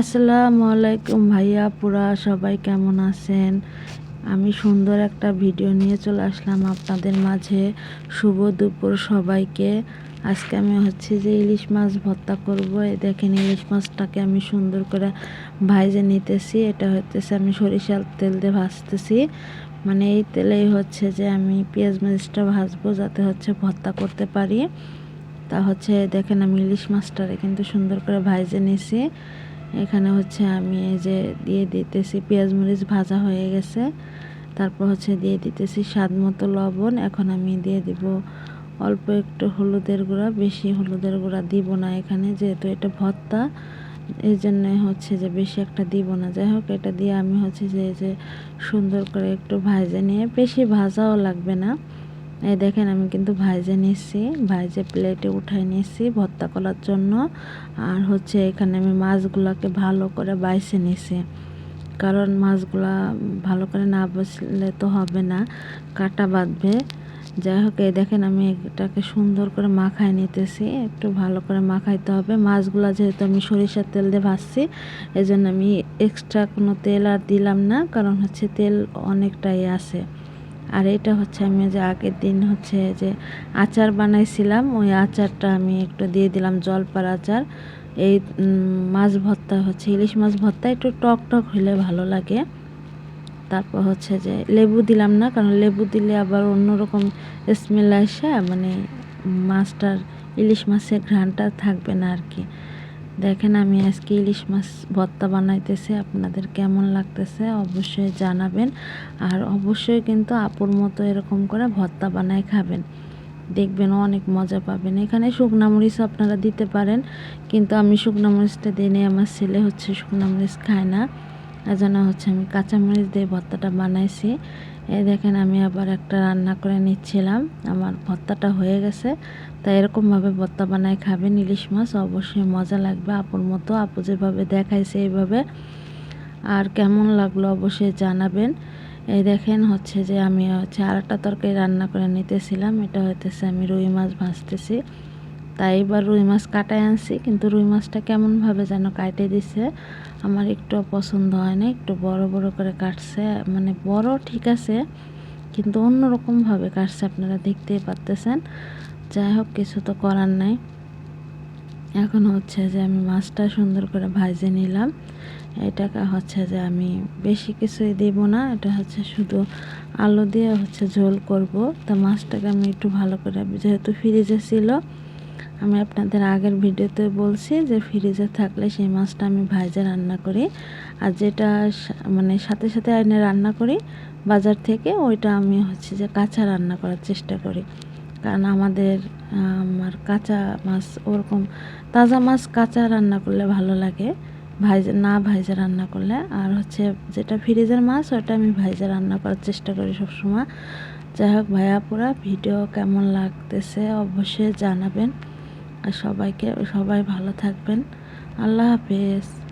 আসসালামু আলাইকুম ভাইয়া, পুরা সবাই কেমন আছেন? আমি সুন্দর একটা ভিডিও নিয়ে চলে আসলাম আপনাদের মাঝে। শুভ দুপুর সবাইকে। আজকে আমি হচ্ছে যে ইলিশ মাছ ভর্তা করব। দেখেন ইলিশ মাছটাকে আমি সুন্দর করে ভাইজে নিতেছি। এটা হচ্ছে আমি সরিষার তেল দিয়ে ভাজতেছি। মানে এই তেলেই হচ্ছে যে আমি পেঁয়াজ মাছটা ভাজবো যাতে হচ্ছে ভর্তা করতে পারি। তা হচ্ছে, দেখেন আমি ইলিশ মাছটারে কিন্তু সুন্দর করে ভাইজে নিছি। এখানে হচ্ছে আমি এই যে দিয়ে দিতেছি পেঁয়াজ মরিচ ভাজা হয়ে গেছে। তারপর হচ্ছে দিয়ে দিতেছি স্বাদ মতো লবণ। এখন আমি দিয়ে দিব অল্প একটু হলুদের গুঁড়া। বেশি হলুদের গুঁড়া দিব না এখানে, যেহেতু এটা ভর্তা। এই জন্য হচ্ছে যে বেশি একটা দিব না। যাই হোক, এটা দিয়ে আমি হচ্ছে যে যে সুন্দর করে একটু ভাজে নিয়ে, বেশি ভাজাও লাগবে না। এই দেখেন আমি কিন্তু ভাইজে নিচ্ছি ভাইজে প্লেটে উঠাই নিচ্ছি ভর্তা করার জন্য। আর হচ্ছে এখানে আমি মাছগুলোকে ভালো করে বাইছে নিছি কারণ মাছগুলা ভালো করে না বসলে তো হবে না, কাটা বাঁধবে। যাই হোক, এই দেখেন আমি এটাকে সুন্দর করে মাখাই নিতেছি, একটু ভালো করে মাখাইতে হবে। মাছগুলো যেহেতু আমি সরিষার তেল দিয়ে ভাজছি এই জন্য আমি এক্সট্রা কোনো তেল আর দিলাম না, কারণ হচ্ছে তেল অনেকটাই আছে। আর এটা হচ্ছে আমি যে আগের দিন হচ্ছে যে আচার বানাইছিলাম, ওই আচারটা আমি একটু দিয়ে দিলাম জলপার আচার। এই মাছ ভর্তা হচ্ছে, ইলিশ মাছ ভর্তা একটু টক টক হলে ভালো লাগে। তারপর হচ্ছে যে লেবু দিলাম না, কারণ লেবু দিলে আবার অন্যরকম স্মেল আসে মানে মাছটার, ইলিশ মাছের ঘ্রাণটা থাকবে না আর কি। দেখেন, আমি আজকে ইলিশ মাছ ভর্তা বানাইতেছি। আপনাদের কেমন লাগতেছে অবশ্যই জানাবেন। আর অবশ্যই কিন্তু আপুর মতো এরকম করে ভর্তা বানাই খাবেন। দেখবেন অনেক মজা পাবেন। এখানে শুকনা মরিচ আপনারা দিতে পারেন, কিন্তু আমি শুকনা মরিচটা দিনে আমার ছেলে হচ্ছে শুকনা মরিচ খায় না। এজন্য হচ্ছে আমি কাঁচামরিচ দিয়ে ভর্তাটা বানাইছি। এই দেখেন, আমি আবার একটা রান্না করে নিচ্ছিলাম। আমার ভর্তাটা হয়ে গেছে। তাই এরকমভাবে ভর্তা বানায় খাবেন। ইলিশ মাছ অবশ্যই মজা লাগবে। আপুর মতো আপু যেভাবে দেখাইছে এইভাবে। আর কেমন লাগল অবশ্যই জানাবেন। এই দেখেন, হচ্ছে যে আমি হচ্ছে আর একটা তরকারি রান্না করে নিতেছিলাম। এটা হইতেছে আমি রুই মাছ ভাজতেছি। তাই এবার রুই মাছ কাটায় আনছি, কিন্তু রুই মাছটা কেমনভাবে যেন কাটে দিছে, আমার একটু পছন্দ হয় না, একটু বড় বড় করে কাটছে মানে বড় ঠিক আছে, কিন্তু অন্যরকমভাবে কাটছে, আপনারা দেখতেই পারতেছেন। যাই হোক, কিছু তো করার নাই। এখন হচ্ছে যে আমি মাছটা সুন্দর করে ভাজে নিলাম। এটাকে হচ্ছে যে আমি বেশি কিছুই দিব না, এটা হচ্ছে শুধু আলু দিয়ে হচ্ছে ঝোল করব। তা মাছটাকে আমি একটু ভালো করে, যেহেতু ফ্রিজে ছিল আমি আপনাদের আগের ভিডিওতে বলছি যে ফ্রিজে থাকলে সেই মাছটা আমি ভাইজে রান্না করি। আর যেটা মানে সাথে সাথে এনে রান্না করি, বাজার থেকে, ওইটা আমি হচ্ছে যে কাঁচা রান্না করার চেষ্টা করি। কারণ আমাদের, আমার কাঁচা মাছ ওরকম, তাজা মাছ কাঁচা রান্না করলে ভালো লাগে, ভাইজে, না ভাইজে রান্না করলে। আর হচ্ছে যেটা ফ্রিজের মাছ ওটা আমি ভাইজে রান্না করার চেষ্টা করি সবসময়। যাই হোক ভাইয়া, পুরা ভিডিও কেমন লাগতেছে অবশ্যই জানাবেন। আর সবাইকে সবাই ভালো থাকবেন। আল্লাহ হাফেজ।